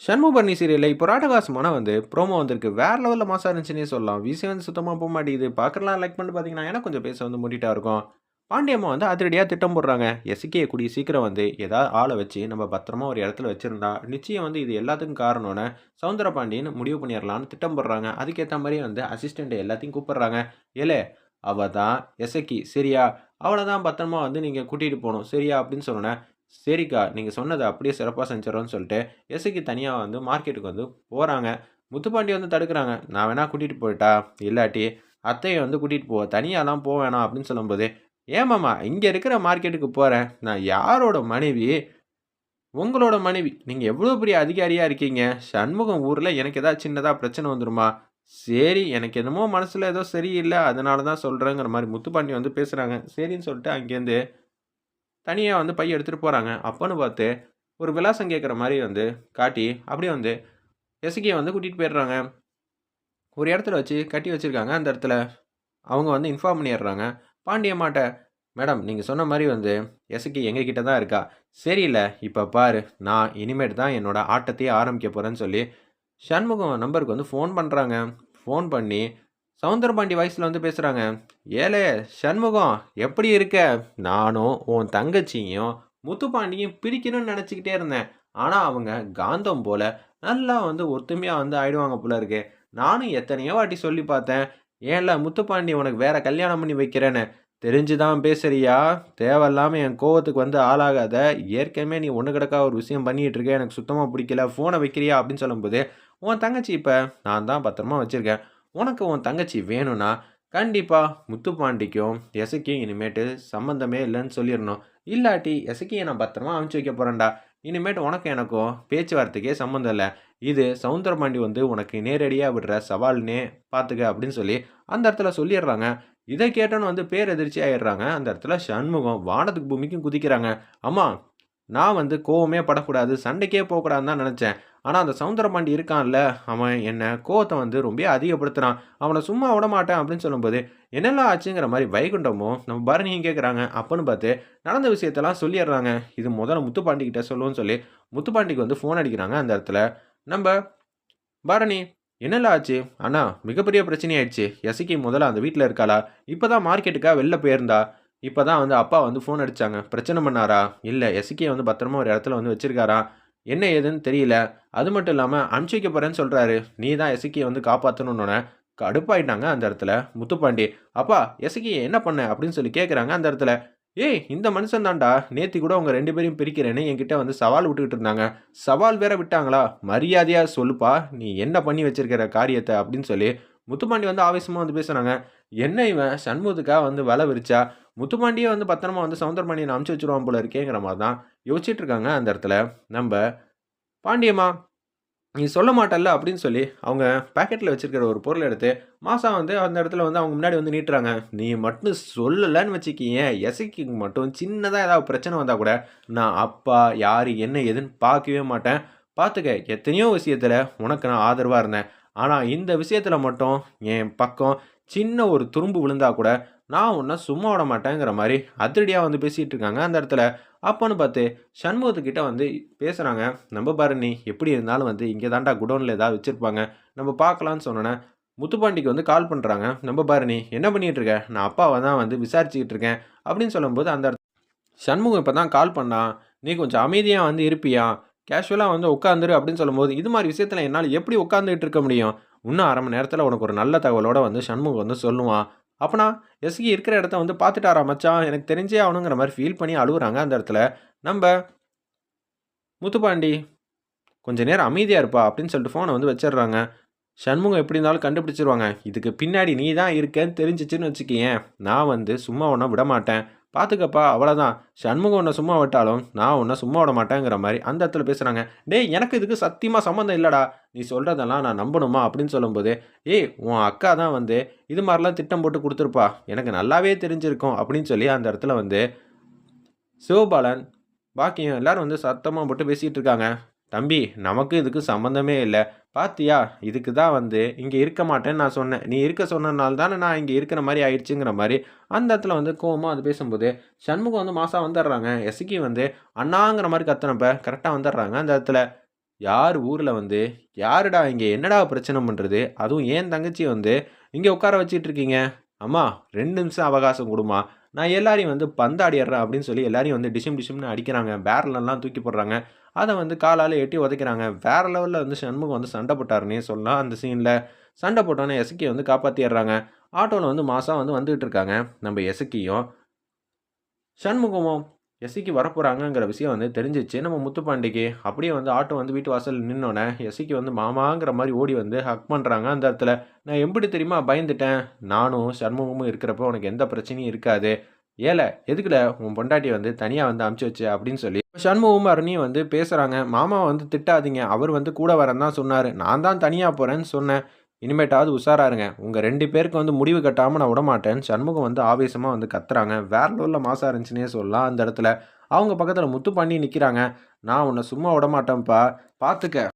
சண்முபர்ணி சீரியலில் இப்போ மனம் வந்து ப்ரோமோ வந்திருக்கு. வேற லெவலில் மாசா இருந்துச்சுன்னே சொல்லலாம். விஷயம் வந்து சுத்தமாக போக மாட்டேங்குது. பார்க்கலாம் லைக் பண்ணிட்டு பார்த்தீங்கன்னா எனக்கு கொஞ்சம் பேச வந்து மூடிட்டா இருக்கும். பாண்டியம்மா வந்து அதிரடியாக திட்டம் போடுறாங்க. எஸ்கே கூடிய சீக்கிரம் வந்து ஏதாவது ஆளை வச்சு நம்ம பத்திரமா ஒரு இடத்துல வச்சுருந்தா நிச்சயம் வந்து இது எல்லாத்துக்கும் காரணம்னு சவுந்தர பாண்டியன் முடிவு பண்ணிடலான்னு திட்டம் போடுறாங்க. அதுக்கேற்ற மாதிரி வந்து அசிஸ்டண்ட்டை எல்லாத்தையும் கூப்பிட்றாங்க. ஏலே அவள் தான் எசக்கி சரியா? அவளை தான் பத்திரமா வந்து நீங்கள் கூட்டிகிட்டு போகணும். சரியா? அப்படின்னு சொன்னேன் சரிக்கா நீங்கள் சொன்னதை அப்படியே சிறப்பாக செஞ்சிடறோன்னு சொல்லிட்டு எசக்கி தனியாக வந்து மார்க்கெட்டுக்கு வந்து போகிறாங்க முத்துப்பாண்டி வந்து தடுக்கிறாங்க. நான் வேணால் கூட்டிகிட்டு போயிட்டா? இல்லாட்டி அத்தையை வந்து கூட்டிகிட்டு போவோம் தனியாலாம் போக வேணாம் அப்படின்னு சொல்லும்போது ஏமாம்மா இங்கே இருக்கிற மார்க்கெட்டுக்கு போகிறேன் நான் யாரோட மனைவி? உங்களோட மனைவி. நீங்கள் எவ்வளோ பெரிய அதிகாரியாக இருக்கீங்க? சண்முகம் ஊரில் எனக்கு ஏதாவது சின்னதாக பிரச்சனை வந்துருமா? சரி எனக்கு என்னமோ மனசில் ஏதோ சரியில்லை. அதனால தான் சொல்கிறேங்கிற மாதிரி முத்துப்பாண்டி வந்து பேசுகிறாங்க சரின்னு சொல்லிட்டு அங்கேருந்து தனியாக வந்து பைய எடுத்துகிட்டு போகிறாங்க அப்போன்னு பார்த்து ஒரு விலாசம் கேட்குற மாதிரி வந்து காட்டி அப்படியே வந்து எசக்கியை வந்து கூட்டிகிட்டு போயிடுறாங்க. ஒரு இடத்துல வச்சு கட்டி வச்சுருக்காங்க. அந்த இடத்துல அவங்க வந்து இன்ஃபார்ம் பண்ணிடுறாங்க. பாண்டியம்மாட்ட மேடம் நீங்கள் சொன்ன மாதிரி வந்து எசக்கி எங்ககிட்ட தான் இருக்கா? சரியில்லை இப்போ பாரு. நான் இனிமேட்டு தான் என்னோட ஆட்டத்தையே ஆரம்பிக்க போகிறேன்னு சொல்லி சண்முகம் நம்பருக்கு வந்து ஃபோன் பண்ணுறாங்க ஃபோன் பண்ணி சவுந்தரபாண்டி வாய்ஸில் வந்து பேசுகிறாங்க ஏலே சண்முகம் எப்படி இருக்க? நானும் உன் தங்கச்சியும் முத்துப்பாண்டியும் பிரிக்கணும்னு நினச்சிக்கிட்டே இருந்தேன். ஆனால் அவங்க காந்தம் போல் நல்லா வந்து ஒத்துமையாக வந்து ஆயிடுவாங்க போல இருக்கு. நானும் எத்தனையோ வாட்டி சொல்லி பார்த்தேன். ஏன்ல முத்துப்பாண்டி உனக்கு வேற கல்யாணம் பண்ணி வைக்கிறேன்னு. தெரிஞ்சுதான் பேசுறியா? தேவையில்லாமல் என் கோவத்துக்கு வந்து ஆளாகாத. ஏற்கனவே நீ ஒன்று கிடக்கா ஒரு விஷயம் பண்ணிகிட்டு இருக்க. எனக்கு சுத்தமாக பிடிக்கல. ஃபோனை வைக்கிறியா? அப்படின்னு சொல்லும்போது உன் தங்கச்சி இப்போ நான் தான் பத்திரமா வச்சுருக்கேன். உனக்கு உன் தங்கச்சி வேணும்னா கண்டிப்பாக முத்துப்பாண்டிக்கும் எசக்கியும் இனிமேட்டு சம்மந்தமே இல்லைன்னு சொல்லிடணும். இல்லாட்டி எசக்கியை நான் பத்திரமா அனுப்பிச்சி வைக்க போகிறேன்டா இனிமேட்டு உனக்கு எனக்கும் பேச்சுவார்த்தைக்கே சம்மந்தம் இல்லை. இது சவுந்தரபாண்டி வந்து உனக்கு நேரடியாக விடுற சவால்னே பார்த்துக்க அப்படின்னு சொல்லி அந்த இடத்துல சொல்லிடுறாங்க. இதை கேட்டோன்னு வந்து பேர் எதிர்ச்சி ஆயிடுறாங்க. அந்த இடத்துல சண்முகம் வானத்துக்கு பூமிக்கும் குதிக்கிறாங்க. அம்மா நான் வந்து கோவமே படக்கூடாது. சண்டைக்கே போகக்கூடாதுன்னு தான் நினச்சேன். ஆனால் அந்த சவுந்தரபாண்டி இருக்கான்ல அவன் என்னை கோவத்தை வந்து ரொம்ப அதிகப்படுத்துகிறான் அவனை சும்மா விட மாட்டேன் அப்படின்னு சொல்லும்போது என்னெல்லாம் ஆச்சுங்கிற மாதிரி வைகுண்டமும் நம்ம பரணியும் கேட்குறாங்க அப்போன்னு பார்த்து நடந்த விஷயத்தெல்லாம் சொல்லிடுறாங்க. இது முதல்ல முத்துப்பாண்டிக்கிட்ட சொல்லுவோன்னு சொல்லி முத்துப்பாண்டிக்கு வந்து ஃபோன் அடிக்கிறாங்க அந்த இடத்துல. நம்ம பரணி என்னெல்லாம் ஆச்சு? அண்ணா மிகப்பெரிய பிரச்சனையாயிடுச்சு. எசைக்கு முதல்ல அந்த வீட்டில் இருக்காளா? இப்போ தான் மார்க்கெட்டுக்காக வெளில போயிருந்தா? இப்போ தான் வந்து அப்பா வந்து ஃபோன் அடித்தாங்க பிரச்சனை பண்ணாரா? இல்லை எசக்கியை வந்து பத்திரமா ஒரு இடத்துல வந்து வச்சுருக்காரா? என்ன ஏதுன்னு தெரியல. அது மட்டும் இல்லாமல் அனுப்பிச்சி வைக்க போகிறேன்னு சொல்கிறாரு நீ தான் எசுக்கியை வந்து காப்பாற்றணுன்னொன்னே கடுப்பாயிட்டாங்க அந்த இடத்துல முத்துப்பாண்டி. அப்பா எசுக்கியை என்ன பண்ண? அப்படின்னு சொல்லி கேட்குறாங்க அந்த இடத்துல. ஏய் இந்த மனுஷன் தான்டா. நேத்தி கூட உங்கள் ரெண்டு பேரையும் பிரிக்கிறேன்னு என்கிட்ட வந்து சவால் விட்டுக்கிட்டு இருந்தாங்க. சவால் வேற விட்டாங்களா? மரியாதையாக சொல்லுப்பா. நீ என்ன பண்ணி வச்சிருக்கிற காரியத்தை அப்படின்னு சொல்லி முத்துப்பாண்டி வந்து ஆவேசமாக வந்து பேசுகிறாங்க என்ன இவன்? சண்முகத்துக்காக வந்து வலை விரிச்சா? முத்துமாண்டியே வந்து பத்திரமா வந்து சவுந்தரபாண்டியன் அமுச்சு வச்சுருவான் போல இருக்கேங்கிற மாதிரி தான் யோசிச்சுட்டு இருக்காங்க அந்த இடத்துல. நம்ம பாண்டியம்மா நீ சொல்ல மாட்டல்ல அப்படின்னு சொல்லி அவங்க பேக்கெட்டில் வச்சுருக்கிற ஒரு பொருளை எடுத்து மாசா வந்து அந்த இடத்துல வந்து அவங்க முன்னாடி வந்து நீட்டுறாங்க. நீ மட்டும் சொல்லலைன்னு வச்சுக்கிங்க. எசைக்கு மட்டும் சின்னதாக ஏதாவது பிரச்சனை வந்தால் கூட நான் அப்பா யார் என்ன ஏதுன்னு பார்க்கவே மாட்டேன். பார்த்துக்க எத்தனையோ விஷயத்தில் உனக்கு நான் ஆதரவாக இருந்தேன். ஆனால் இந்த விஷயத்தில் மட்டும் என் பக்கம் சின்ன ஒரு துரும்பு விழுந்தா கூட நான் ஒன்றா சும்மா விட மாட்டேங்கிற மாதிரி அதிரடியாக வந்து பேசிகிட்டு இருக்காங்க அந்த இடத்துல. அப்போன்னு பார்த்து சண்முகத்துக்கிட்ட வந்து பேசுகிறாங்க நம்ம பாரு நீ எப்படி இருந்தாலும் வந்து இங்கே தாண்டா குடோனில் ஏதாவது வச்சுருப்பாங்க. நம்ம பார்க்கலான்னு சொன்னோன்னே முத்துப்பாண்டிக்கு வந்து கால் பண்ணுறாங்க நம்ம பாரு நீ என்ன பண்ணிகிட்டு இருக்க? நான் அப்பாவை தான் வந்து விசாரிச்சுக்கிட்டு இருக்கேன். அப்படின்னு சொல்லும்போது அந்த இடத்துல சண்முகம் இப்போ தான் கால் பண்ணான் நீ கொஞ்சம் அமைதியாக வந்து இருப்பியா? கேஷுவலாக வந்து உட்காந்துரு அப்படின்னு சொல்லும்போது இது மாதிரி விஷயத்தில் என்னால் எப்படி உட்காந்துக்கிட்டு இருக்க முடியும்? இன்னும் அரை மணி நேரத்தில் உனக்கு ஒரு நல்ல தகவலோட வந்து சண்முகம் வந்து சொல்லுவான் அப்போனா எஸ்கி இருக்கிற இடத்த வந்து பார்த்துட்டாரா மச்சான்? எனக்கு தெரிஞ்சே ஆகணுங்கிற மாதிரி ஃபீல் பண்ணி அழுகுறாங்க அந்த இடத்துல. நம்ம முத்துப்பாண்டி கொஞ்ச நேரம் அமைதியாக இருப்பா அப்படின்னு சொல்லிட்டு ஃபோனை வந்து வச்சிடுறாங்க. சண்முகம் எப்படி இருந்தாலும் கண்டுபிடிச்சிருவாங்க. இதுக்கு பின்னாடி நீ தான் இருக்கேன்னு தெரிஞ்சிச்சின்னு வச்சுக்கியேன். நான் வந்து சும்மா ஒன்றும் விட மாட்டேன் பார்த்துக்கப்பா அவ்வளோதான் சண்முகம் உன்னை சும்மா விட்டாலும் நான் உன்னை சும்மா விட மாட்டேங்கிற மாதிரி அந்த இடத்துல பேசுகிறாங்க டேய் எனக்கு இதுக்கு சத்தியமாக சம்மந்தம் இல்லைடா. நீ சொல்கிறதெல்லாம் நான் நம்பணுமா அப்படின்னு சொல்லும்போது ஏய் உன் அக்கா தான் வந்து இது மாதிரிலாம் திட்டம் போட்டு கொடுத்துருப்பா. எனக்கு நல்லாவே தெரிஞ்சிருக்கும் அப்படின்னு சொல்லி அந்த இடத்துல வந்து சிவபாலன் பாக்கியம் எல்லாரும் வந்து சத்தமாக போட்டு பேசிகிட்டு இருக்காங்க. தம்பி நமக்கு இதுக்கு சம்மந்தமே இல்லை. பாத்தியா இதுக்கு தான் வந்து இங்கே இருக்க மாட்டேன்னு நான் சொன்னேன். நீ இருக்க சொன்னனால தானே நான் இங்கே இருக்கிற மாதிரி ஆயிடுச்சுங்கிற மாதிரி அந்த இடத்துல வந்து கோவமாக அது பேசும்போது சண்முகம் வந்து மாசா வந்துடுறாங்க. எஸ்கி வந்து அண்ணாங்கிற மாதிரி கத்துனப்ப கரெக்டாக வந்துடுறாங்க. அந்த இடத்துல யார் ஊரில் வந்து யாருடா இங்கே என்னடா பிரச்சனை பண்ணுறது அதுவும் ஏன் தங்கச்சி வந்து இங்கே உட்கார வச்சிட்டு இருக்கீங்க? அம்மா ரெண்டு நிமிஷம் அவகாசம் கொடுமா நான் எல்லாரையும் வந்து பந்தாடிடுறேன் அப்படின்னு சொல்லி எல்லாரையும் வந்து டிஷம் டிஷம்னு அடிக்கிறாங்க. பேரலெல்லாம் தூக்கி போடுறாங்க. அதை வந்து காலால் எட்டி உதைக்கிறாங்க வேறு லெவலில் வந்து சண்முகம் வந்து சண்டை போட்டாருன்னே சொல்லலாம். அந்த சீனில் சண்டை போட்டோன்னே எசக்கியை வந்து காப்பாற்றிடுறாங்க ஆட்டோவில் வந்து மாதம் வந்து வந்துகிட்டு இருக்காங்க நம்ம எசக்கியும். சண்முகமும் எஸ்சிக்கு வரப்போகிறாங்கங்கிற விஷயம் வந்து தெரிஞ்சிச்சு. நம்ம முத்துப்பாண்டிக்கு அப்படியே வந்து ஆட்டோ வந்து வீட்டு வாசல் நின்னோடனே எஸ்சிக்கு வந்து மாமாங்கிற மாதிரி ஓடி வந்து ஹக் பண்ணுறாங்க அந்த இடத்துல நான் எப்படி தெரியுமா பயந்துட்டேன். நானும் சண்முகமும் இருக்கிறப்போ உனக்கு எந்த பிரச்சனையும் இருக்காது. ஏல எதுக்குல உன் பொண்டாட்டி வந்து தனியாக வந்து அமுச்சு வச்சு அப்படின்னு சொல்லி சண்முகமும் அருணியும் வந்து பேசுகிறாங்க மாமா வந்து திட்டாதீங்க அவர் வந்து கூட வரேன் தான் சொன்னார். நான் தான் தனியாக போகிறேன்னு சொன்னேன். இனிமேட்டாவது உஷாராருங்க உங்கள் ரெண்டு பேருக்கு வந்து முடிவு கட்டாமல் நான் விடமாட்டேன். சண்முகம் வந்து ஆவேசமாக வந்து கத்துறாங்க. வேற லெவலில் மாசா இருந்துச்சுன்னே சொல்லலாம் அந்த இடத்துல. அவங்க பக்கத்தில் முத்து பண்ணி நிற்கிறாங்க நான் உன்னை சும்மா விடமாட்டேன்ப்பா. பார்த்துக்க